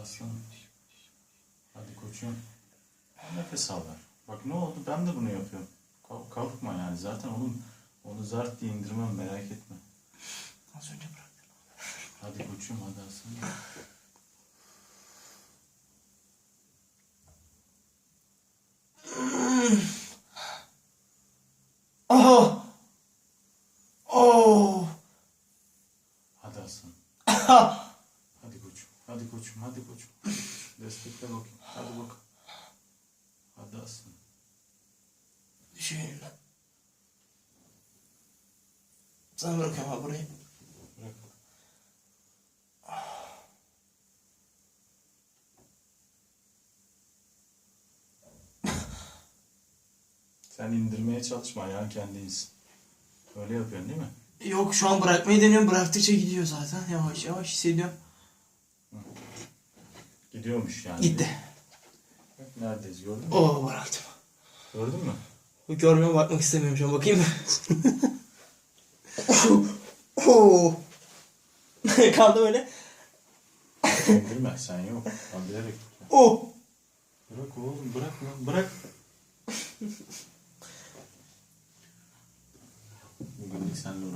aslanım. Hadi koçum. Nefes al ver. Bak ne oldu ben de bunu yapıyorum. Kalk, kalkma yani zaten oğlum onu zart diye indirmem merak etme. Az önce bıraktın. Hadi koçum hadi aslanım. Oh! Oh! Hadi. Ah! Hadi koçum. Hadi koçum. Hadi koçum. Destekle bakayım. Hadi bak. Hadi aslanım. Düşün. Sana bırakıyorum abi burayı. Sen indirmeye çalışma ayağın kendi insin. Öyle yapıyorsun değil mi? Yok şu an bırakmayı deniyorum. Bıraktıkça gidiyor zaten. Yavaş yavaş hissediyorum. Gidiyormuş yani. Gitti. Bak neredeyiz gördün mü? Oh bıraktım. Gördün mü? Görmeye bakmak istemiyorum şu an. Bakayım mı? oh. Kaldı öyle. İndirme sen yok. Ben bilerek. Oh. Bırak oğlum bırak lan bırak. analizarlo